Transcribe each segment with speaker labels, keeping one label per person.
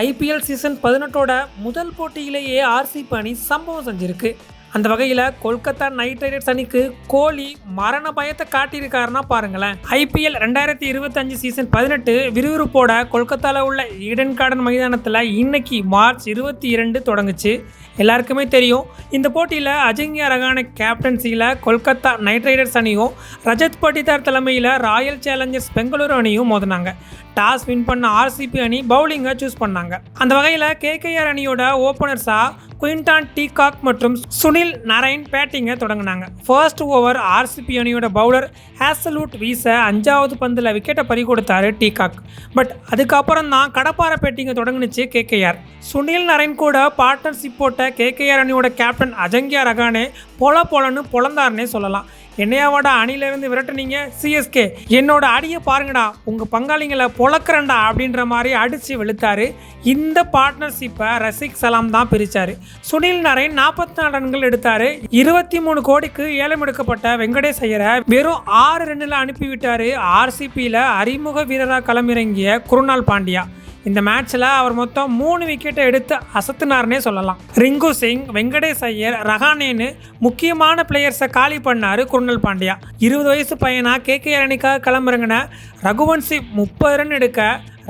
Speaker 1: IPL season பதினெட்டோட முதல் போட்டியிலேயே RCB அணி சம்பவம் செஞ்சிருக்கு. அந்த வகையில் கொல்கத்தா நைட் ரைடர்ஸ் அணிக்கு கோலி மரண பயத்தை காட்டியிருக்காருன்னா பாருங்களேன். ஐபிஎல் ரெண்டாயிரத்தி இருபத்தஞ்சு சீசன் பதினெட்டு விறுவிறுப்போட கொல்கத்தாவில் உள்ள ஈடன் கார்டன் மைதானத்தில் இன்னைக்கு மார்ச் இருபத்தி இரண்டு தொடங்குச்சு. எல்லாருக்குமே தெரியும் இந்த போட்டியில் அஜிங்கிய ரகான கேப்டன்சியில் கொல்கத்தா நைட் ரைடர்ஸ் அணியும் ரஜத் பட்டிதார் தலைமையில் ராயல் சேலஞ்சர்ஸ் பெங்களூரு அணியும் மோதினாங்க. டாஸ் வின் பண்ண ஆர்சிபி அணி பவுலிங்கை சூஸ் பண்ணாங்க. அந்த வகையில் கேகேஆர் அணியோட ஓப்பனர்ஸாக குயின்டான் டீகாக் மற்றும் சுனில் நரைன் பேட்டிங்கை தொடங்கினாங்க. ஃபர்ஸ்ட் ஓவர் ஆர்சிபி அணியோட பவுலர் ஹேசலூட் வீச அஞ்சாவது பந்தில் விக்கெட்டை பறி கொடுத்தாரு டீகாக். பட் அதுக்கப்புறம் தான் கடப்பார பேட்டிங்கை தொடங்கினுச்சு கேகேஆர். சுனில் நரைன் கூட பார்ட்னர்ஷிப் போட்ட கேகேஆர் அணியோட கேப்டன் அஜங்கியா ரகானே பொல பொலன்னு பொழந்தாருன்னே சொல்லலாம். என்னையாவோட அணியிலேருந்து விரட்டுனீங்க? சிஎஸ்கே என்னோட அடியை பாருங்கடா. உங்கள் பங்காளிங்களை பொழக்கிறண்டா அப்படின்ற மாதிரி அடித்து வெளுத்தாரு. இந்த பார்ட்னர்ஷிப்பை ரசிக் சலாம் தான் பிரித்தார் சுனில் நரேன் நாற்பத்தி நாலு ரன்கள் எடுத்தார். இருபத்தி மூணு கோடிக்கு ஏலம் எடுக்கப்பட்ட வெங்கடேஷ் ஐயரை வெறும் ஆறு ரன்னில் அனுப்பிவிட்டார். ஆர்சிபியில் அறிமுக வீரராக களமிறங்கிய குருணால் பாண்டியா. இந்த மேட்ச்சில் அவர் மொத்தம் மூணு விக்கெட்டை எடுத்து அசத்துனார்னே சொல்லலாம். ரிங்கு சிங் வெங்கடேஷ் ஐயர் ரஹானேன்னு முக்கியமான பிளேயர்ஸை காலி பண்ணார் குருணல் பாண்டியா. இருபது வயசு கே கே அணிக்காக களமிறங்கின ரகுவன்சி முப்பது ரன் எடுக்க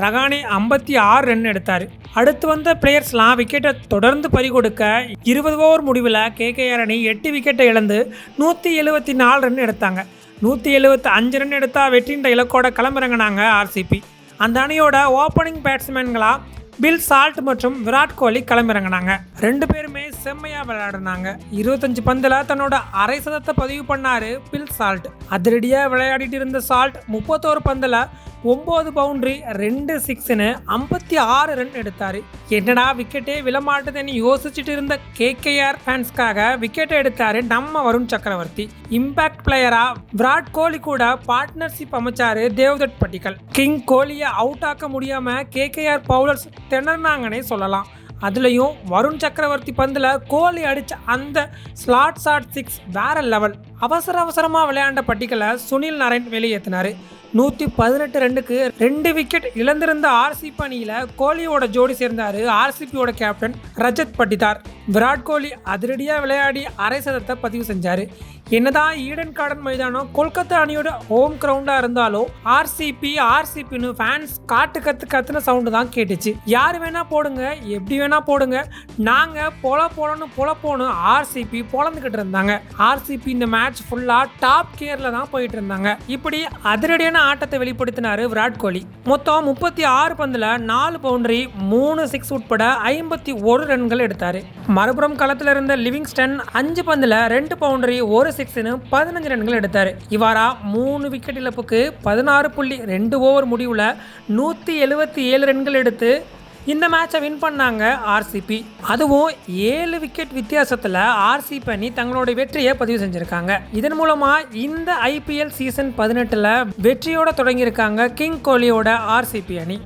Speaker 1: ரகானே ஐம்பத்தி ஆறு ரன் எடுத்தார். அடுத்து வந்த பிளேயர்ஸ்லாம் விக்கெட்டை தொடர்ந்து பறி கொடுக்க இருபது ஓவர் முடிவில் கே கே அணி எட்டு விக்கெட்டை இழந்து நூற்றி எழுபத்தி நாலு ரன் எடுத்தாங்க. நூற்றி எழுபத்தி அஞ்சு ரன் எடுத்தால் வெற்றின்ற இலக்கோட கிளம்புறங்கனாங்க ஆர்சிபி அந்த அணியோட ஓப்பனிங் பேட்ஸ்மேன்களாக பில் சால்ட் மற்றும் விராட் கோலி களமிறங்கினாங்க. ரெண்டு பேருமே செம்மையாக விளையாடினாங்க. இருபத்தஞ்சு பந்தில் தன்னோட அரை சதத்தை பதிவு பண்ணாரு பில் சால்ட். அதிரடியாக விளையாடிட்டு இருந்த சால்ட் முப்பத்தோரு பந்தில் ஒம்பது பவுண்ட்ரி ரெண்டு சிக்ஸ்னு ஐம்பத்தி ஆறு ரன் எடுத்தார். என்னடா விக்கெட்டே விழமாட்டுதுன்னு யோசிச்சுட்டு இருந்த கேகேஆர் ஃபேன்ஸ்க்காக விக்கெட்டை எடுத்தார் நம்ம வருண் சக்கரவர்த்தி. இம்பாக்ட் பிளேயராக விராட் கோலி கூட பார்ட்னர்ஷிப் அமைச்சாரு தேவ்தட் பட்டிக்கல் கிங் கோலியை அவுட் ஆக்க முடியாமல் கேகேஆர் பவுலர்ஸ் திணறினாங்கன்னே சொல்லலாம். அதுலேயும் வருண் சக்கரவர்த்தி பந்தில் கோலி அடித்த அந்த ஸ்லாட் ஷாட் சிக்ஸ் வேற லெவல் அவசர அவசரமாக விளையாண்ட பட்டிக்கலை சுனில் நாராயண் வெளியேற்றினார் நூற்றி பதினெட்டு ரெண்டுக்கு ரெண்டு விக்கெட் இழந்திருந்த ஆர்சிபி அணியில் கோலியோட ஜோடி சேர்ந்தார் ஆர்சிபியோட கேப்டன் ரஜத் பட்டிதார். விராட் கோலி அதிரடியாக விளையாடி அரை சதத்தை பதிவு செஞ்சார். என்னதான் ஈடன் கார்டன் மைதானம்? கொல்கத்தா அணியோட ஹோம் கிரவுண்டா இருந்தாலும் ஆர்சிபி ஆர்சிபின்னு ஃபேன்ஸ் காட்டு கத்து கத்துன சவுண்டு தான் கேட்டுச்சு. யார் வேணா போடுங்க எப்படி வேணா போடுங்க. நாங்கள் பொல போலன்னு பொல போகணும் ஆர்சிபி பொழந்துக்கிட்டு இருந்தாங்க. ஆர்சிபி இந்த மேட்ச் ஃபுல்லாக டாப் கேரில் தான் போயிட்டு இருந்தாங்க. இப்படி அதிரடியான ஆட்டத்தை வெளிப்படுத்தினாரு விராட் கோலி. மொத்தம் முப்பத்தி ஆறு பந்தில் நாலு பவுண்டரி மூணு சிக்ஸ் உட்பட ஐம்பத்தி ஒரு ரன்கள் எடுத்தார். மறுபுறம் களத்தில் இருந்த லிவிங்ஸ்டன் அஞ்சு பந்தில் ரெண்டு பவுண்டரி ஒரு சிக்ஸ்னு பதினஞ்சு ரன்கள் எடுத்தார். இவ்வாறா மூணு விக்கெட் இழப்புக்கு பதினாறு புள்ளி ரெண்டு ஓவர் முடிவில் நூற்றி எழுபத்தி ஏழு ரன்கள் எடுத்து இந்த மேட்சை வின் பண்ணாங்க ஆர்சிபி அதுவும் ஏழு விக்கெட் வித்தியாசத்தில் ஆர்சிபி அணி தங்களுடைய வெற்றியை பதிவு செஞ்சுருக்காங்க. இதன் மூலமாக இந்த ஐபிஎல் சீசன் பதினெட்டில் வெற்றியோட தொடங்கியிருக்காங்க கிங் கோலியோட ஆர்சிபி அணி.